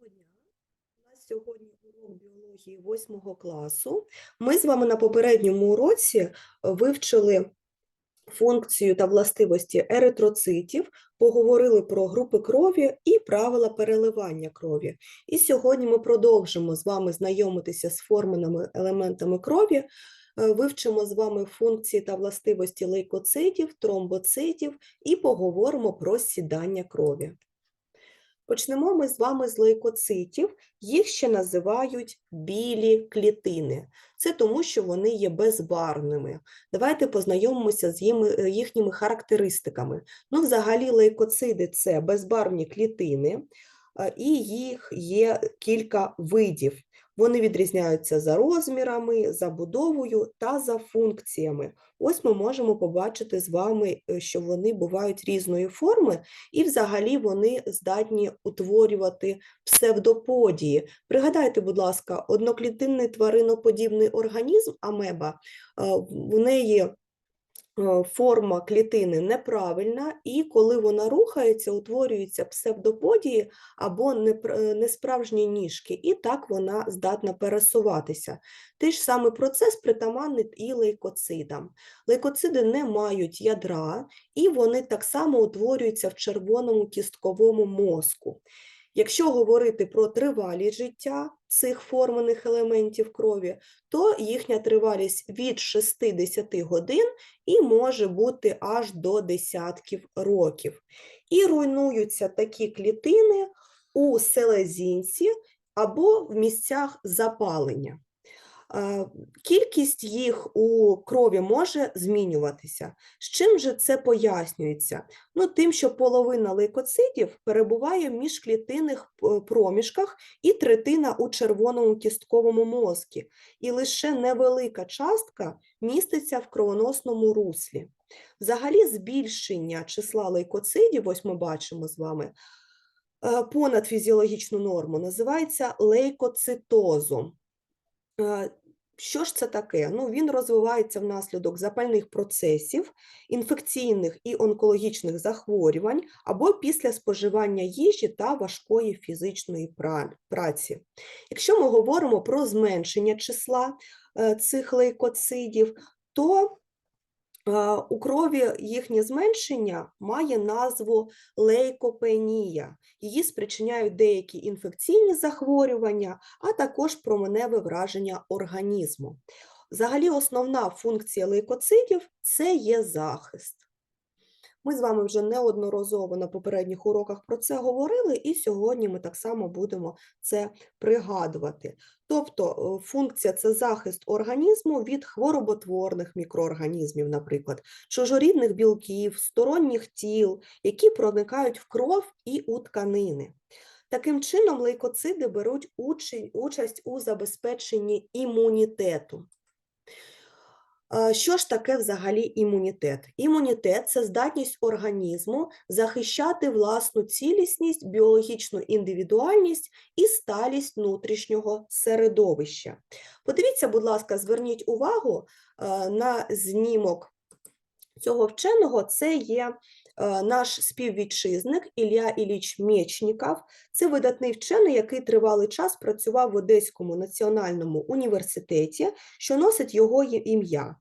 Доброго дня. У нас сьогодні урок біології 8 класу. Ми з вами на попередньому уроці е, вивчили функцію та властивості еритроцитів, поговорили про групи крові і правила переливання крові. І сьогодні ми продовжимо з вами знайомитися з форменими елементами крові, е, вивчимо з вами функції та властивості лейкоцитів, тромбоцитів і поговоримо про сідання крові. Почнемо ми з вами з лейкоцитів. Їх ще називають білі клітини. Це тому, що вони є безбарвними. Давайте познайомимося з е, їхніми характеристиками. Ну, взагалі, лейкоциди це безбарвні клітини, і їх є кілька видів. Вони відрізняються за розмірами, забудовою та за функціями. Ось ми можемо побачити з вами, е, що вони бувають різної форми, і взагалі вони здатні утворювати псевдоподії. Пригадайте, будь ласка, одноклітинний твариноподібний організм амеба, е, в неї форма клітини неправильна, і коли вона рухається, утворюються псевдоподії або е, несправжні ніжки, і так вона здатна пересуватися. Той ж самий процес притаманний і лейкоцидам. Лейкоциди не мають ядра, і вони так само утворюються в червоному кістковому мозку. Якщо говорити про тривалість життя цих формених елементів крові, то їхня тривалість від 60 годин і може бути аж до десятків років. І руйнуються такі клітини у селезінці або в місцях запалення. Е, Кількість їх у крові може змінюватися. З чим же це пояснюється? Ну, тим, що половина лейкоцитів перебуває в міжклітинних е, проміжках і третина у червоному кістковому мозку, і лише невелика частка міститься в кровоносному руслі. Взагалі, збільшення числа лейкоцидів, ось ми бачимо з вами, е, понад фізіологічну норму, називається лейкоцитозом. Що ж це таке? Ну, він розвивається внаслідок запальних процесів, інфекційних і онкологічних захворювань або після споживання їжі та важкої фізичної праці. Якщо ми говоримо про зменшення числа е, цих лейкоцидів, то у крові їхнє зменшення має назву лейкопенія. Її спричиняють деякі інфекційні захворювання, а також променеве враження організму. Взагалі, основна функція лейкоцитів це є захист. Ми з вами вже неодноразово на попередніх уроках про це говорили, і сьогодні ми так само будемо це пригадувати. Тобто е, функція це захист організму від хвороботворних мікроорганізмів, наприклад, чужорідних білків, сторонніх тіл, які проникають в кров і у тканини. Таким чином, лейкоциди беруть участь у забезпеченні імунітету. А, Що ж таке взагалі імунітет? Імунітет це здатність організму захищати власну цілісність, біологічну індивідуальність і сталість внутрішнього середовища. Подивіться, будь ласка, зверніть увагу е, на знімок цього вченого. Це є е, наш співвітчизник Ілля Іліч Мєчніков. Це видатний вчений, який тривалий час працював в Одеському національному університеті, що носить його ім'я.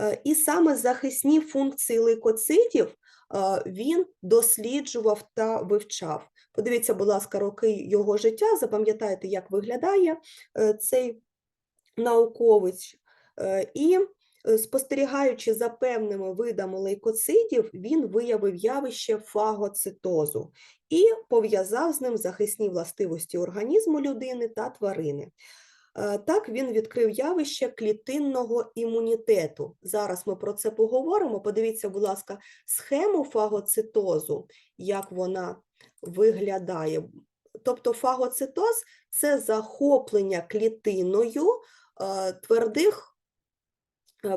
Е, І саме захисні функції лейкоцитів е, він досліджував та вивчав. Подивіться, будь ласка, роки його життя, запам'ятайте, як виглядає цей науковець. І спостерігаючи за певними видами лейкоцидів, він виявив явище фагоцитозу і пов'язав з ним захисні властивості організму людини та тварини. Е, Так він відкрив явище клітинного імунітету. Зараз ми про це поговоримо. Подивіться, будь ласка, схему фагоцитозу, як вона виглядає. Тобто фагоцитоз це захоплення клітиною е, твердих е,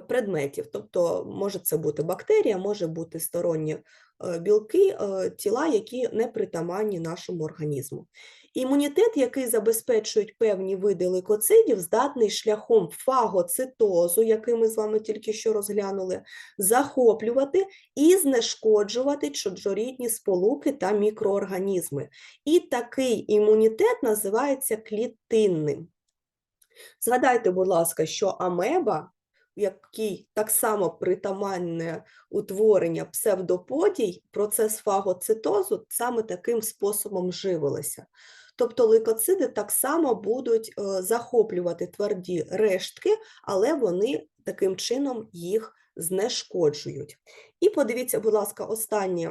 предметів. Тобто може це бути бактерія, може бути стороннє е, білки, е, тіла, які не притаманні нашому організму. Імунітет, який забезпечують певні види лейкоцидів, здатний шляхом фагоцитозу, який ми з вами тільки що розглянули, захоплювати і знешкоджувати чужорідні сполуки та мікроорганізми. І такий імунітет називається клітинним. Згадайте, будь ласка, що амеба, якій так само притаманне утворення псевдоподій, процес фагоцитозу саме таким способом живилися. Тобто лейкоциди так само будуть е, захоплювати тверді рештки, але вони таким чином їх знешкоджують. І подивіться, будь ласка, останній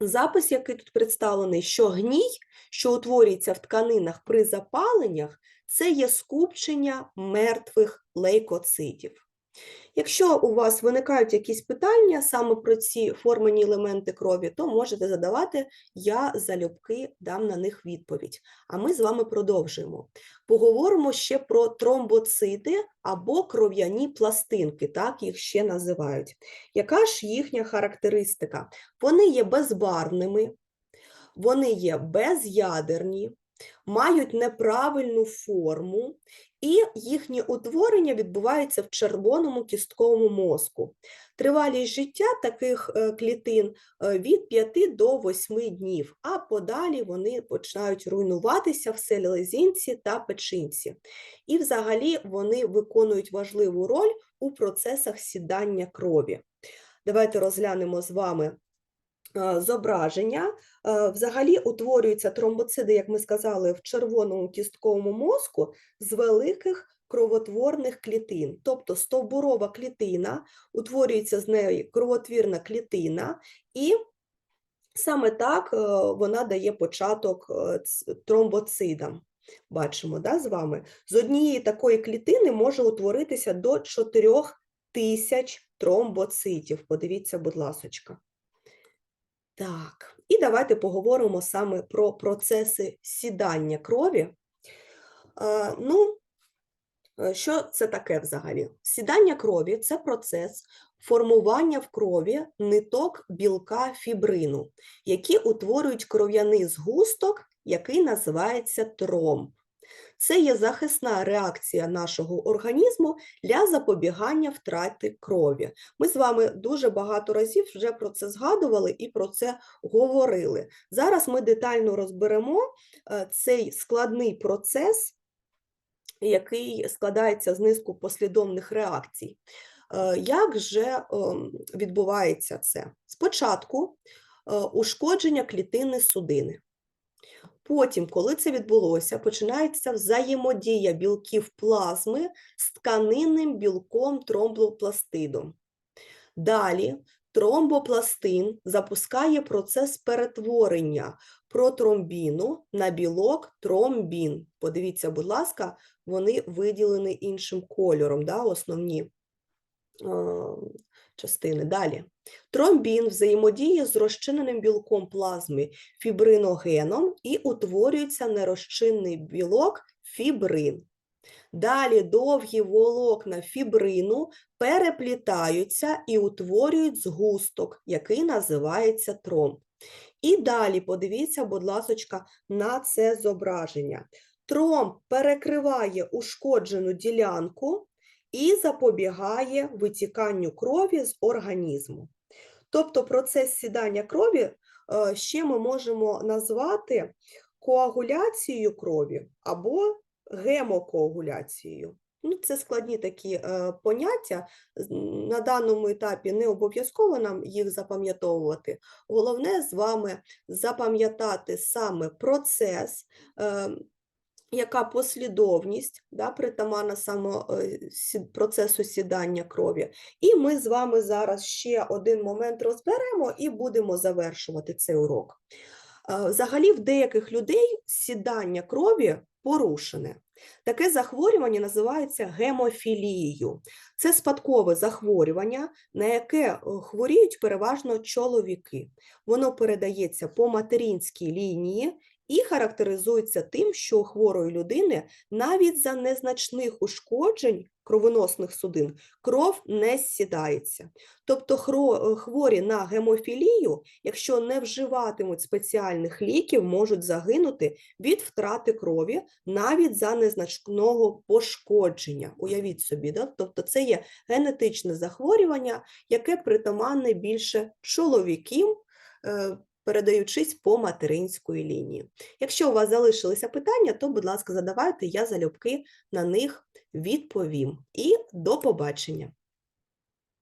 запис, який тут представлений, що гній, що утворюється в тканинах при запаленнях, це є скупчення мертвих лейкоцитів. Якщо у вас виникають якісь питання саме про ці формені елементи крові, то можете задавати, я залюбки дам на них відповідь. А ми з вами продовжуємо. Поговоримо ще про тромбоцити або кров'яні пластинки, так їх ще називають. Яка ж їхня характеристика? Вони є безбарвними, вони є безядерні, мають неправильну форму, і їхнє утворення відбувається в червоному кістковому мозку. Тривалість життя таких е, клітин е, від 5 до 8 днів, а подалі вони починають руйнуватися в селезінці та печінці. І взагалі вони виконують важливу роль у процесах сідання крові. Давайте розглянемо з вами зображення. Е, Взагалі утворюються тромбоциди, як ми сказали, в червоному кістковому мозку з великих кровотворних клітин. Тобто стовбурова клітина, утворюється з неї кровотвірна клітина, і саме так е, вона дає початок е, тромбоцидам. Бачимо да, з вами. З однієї такої клітини може утворитися до 4 тисяч тромбоцитів. Подивіться, будь ласочка. Так, і давайте поговоримо саме про процеси сідання крові. Е, Ну, е, що це таке взагалі? Сідання крові це процес формування в крові ниток білка фібрину, які утворюють кров'яний згусток, який називається тромб. Це є захисна реакція нашого організму для запобігання втрати крові. Ми з вами дуже багато разів вже про це згадували і про це говорили. Зараз ми детально розберемо е, цей складний процес, який складається з низку послідовних реакцій. Е, Як же ем, відбувається це? Спочатку е, ушкодження клітини судини. Потім, коли це відбулося, починається взаємодія білків плазми з тканинним білком тромбопластидом. Далі тромбопластин запускає процес перетворення протромбіну на білок тромбін. Подивіться, будь ласка, вони виділені іншим кольором, да, основні е, частини. Далі. Тромбін взаємодіє з розчиненим білком плазми фібриногеном і утворюється нерозчинний білок фібрин. Далі довгі волокна фібрину переплітаються і утворюють згусток, який називається тромб. І далі подивіться, будь ласочка, на це зображення. Тромб перекриває ушкоджену ділянку і запобігає витіканню крові з організму. Тобто процес сідання крові е, ще ми можемо назвати коагуляцією крові або гемокоагуляцією. Ну, це складні такі е, поняття. На даному етапі не обов'язково нам їх запам'ятовувати. Головне з вами запам'ятати саме процес, е, яка послідовність да, притаманна саме е, процесу сідання крові. І ми з вами зараз ще один момент розберемо і будемо завершувати цей урок. Е, Взагалі, в деяких людей сідання крові порушене. Таке захворювання називається гемофілією. Це спадкове захворювання, на яке е, хворіють переважно чоловіки. Воно передається по материнській лінії і характеризується тим, що у хворої людини навіть за незначних ушкоджень кровоносних судин кров не сідається. Тобто е, хворі на гемофілію, якщо не вживатимуть спеціальних ліків, можуть загинути від втрати крові навіть за незначного пошкодження. Уявіть собі, да? тобто це є генетичне захворювання, яке притаманне більше чоловіків, е, передаючись по материнської лінії. Якщо у вас залишилися питання, то, будь ласка, задавайте, я залюбки на них відповім. І до побачення!